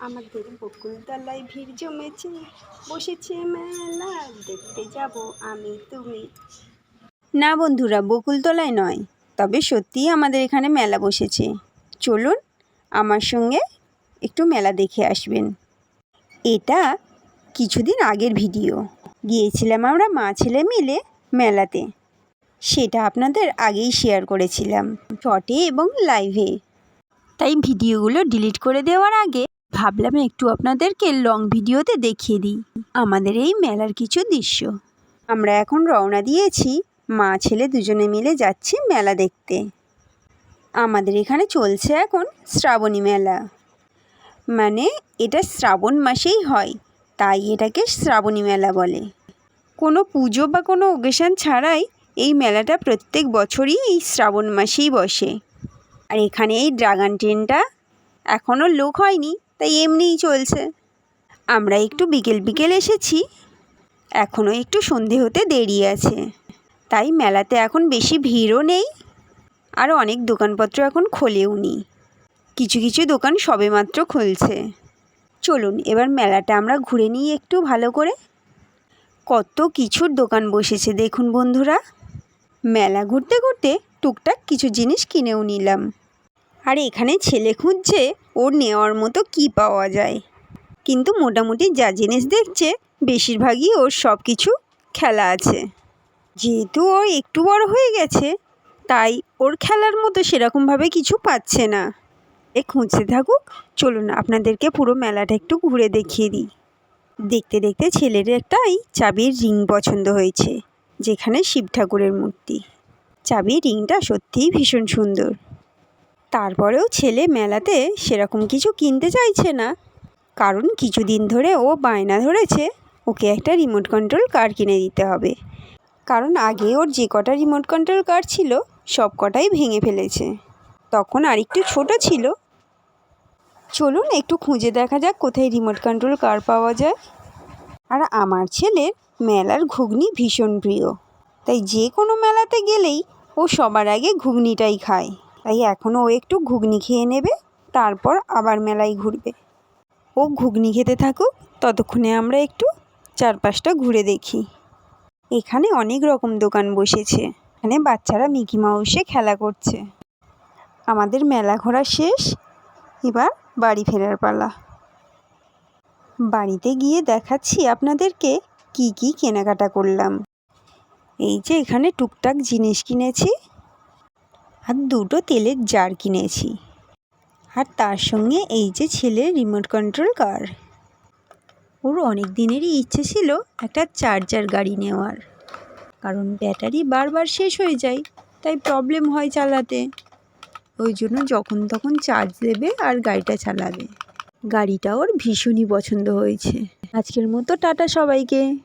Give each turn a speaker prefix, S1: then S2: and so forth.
S1: আমাদের বকুলতলায় ভিড় জমেছে। বসেছে মেলা, দেখতে যাব আমি তুমি।
S2: না বন্ধুরা, বকুলতলায় নয়, তবে সত্যিই আমাদের এখানে মেলা বসেছে। চলুন আমার সঙ্গে একটু মেলা দেখে আসবেন। এটা কিছুদিন আগের ভিডিও। গিয়েছিলাম আমরা মা ছেলে মিলে মেলাতে। সেটা আপনাদের আগেই শেয়ার করেছিলাম শর্টে এবং লাইভে। তাই ভিডিওগুলো ডিলিট করে দেওয়ার আগে ভাবলাম একটু আপনাদেরকে লং ভিডিওতে দেখিয়ে দিই আমাদের এই মেলার কিছু দৃশ্য। আমরা এখন রওনা দিয়েছি মা ছেলে দুজনে মিলে যাচ্ছি মেলা দেখতে। আমাদের এখানে চলছে এখন শ্রাবণী মেলা। মানে এটা শ্রাবণ মাসেই হয়, তাই এটাকে শ্রাবণী মেলা বলে। কোনো পুজো বা কোনো ওকেশান ছাড়াই এই মেলাটা প্রত্যেক বছরই এই শ্রাবণ মাসেই বসে। আর এখানে এই ড্রাগন ট্রেনটা এখনও লোক হয়নি তাই এমনিই চলছে। আমরা একটু বিকেল বিকেল এসেছি। এখনও একটু সন্ধে হতে দেরি আছে। তাই মেলাতে এখন বেশি ভিড়ও নেই। আর অনেক দোকানপত্র এখন খোলেও নি। কিছু কিছু দোকান সবেমাত্র খুলছে। চলুন, এবার মেলাটা আমরা ঘুরে নিই একটু ভালো করে। কত কিছুর দোকান বসেছে দেখুন বন্ধুরা। মেলা ঘুরতে ঘুরতে টুকটাক কিছু জিনিস কিনেও নিলাম। আর এখানে ছেলে খুঁজছে ওর নেওয়ার মতো কি পাওয়া যায়। কিন্তু মোটামুটি যা জিনিস দেখছে, বেশিরভাগই ওর সব কিছু খেলা আছে। যেহেতু ও একটু বড় হয়ে গেছে, তাই ওর খেলার মতো সেরকমভাবে কিছু পাচ্ছে না। এ খুঁজতে থাকুক, চলুন আপনাদেরকে পুরো মেলাটা একটু ঘুরে দেখিয়ে দিই। দেখতে দেখতে ছেলের একটাই চাবির রিং পছন্দ হয়েছে, যেখানে শিব ঠাকুরের মূর্তি। চাবির রিংটা সত্যিই ভীষণ সুন্দর। তারপরেও ছেলে মেলাতে সেরকম কিছু কিনতে চাইছে না। কারণ কিছুদিন ধরে ও বায়না ধরেছে, ওকে একটা রিমোট কন্ট্রোল কার কিনে দিতে হবে। কারণ আগে ওর যে কটা রিমোট কন্ট্রোল কার ছিল, সব কটাই ভেঙে ফেলেছে। তখন আরেকটু ছোট ছিল। চলুন একটু খুঁজে দেখা যাক কোথায় রিমোট কন্ট্রোল কার পাওয়া যায়। আর আমার ছেলের মেলার ঘুগনি ভীষণ প্রিয়। তাই যে কোনো মেলাতে গেলেই ও সবার আগে ঘুগনিটাই খায়। তাই এখনও ও একটু ঘুগনি খেয়ে নেবে, তারপর আবার মেলায় ঘুরবে। ও ঘুগনি খেতে থাকুক, ততক্ষণে আমরা একটু চারপাশটা ঘুরে দেখি। এখানে অনেক রকম দোকান বসেছে, এখানে বাচ্চারা মিকি মাউসে খেলা করছে। আমাদের মেলা ঘোরা শেষ, এবার বাড়ি ফেরার পালা। বাড়িতে গিয়ে দেখাচ্ছি আপনাদেরকে কি কি কেনাকাটা করলাম। এই যে এখানে টুকটাক জিনিস কিনেছি আর দুটো তেলের জার কিনেছি। আর তার সঙ্গে এই যে ছেলের রিমোট কন্ট্রোল কার ওর অনেক দিনেরই ইচ্ছে ছিল একটা চার্জার গাড়ি নেওয়ার। কারণ ব্যাটারি বারবার শেষ হয়ে যায়, তাই প্রবলেম হয় চালাতে। ওই জন্য যখন তখন চার্জ দেবে আর গাড়িটা চালাবে। গাড়িটা ওর ভীষণই পছন্দ হয়েছে। আজকের মতো টাটা সবাইকে।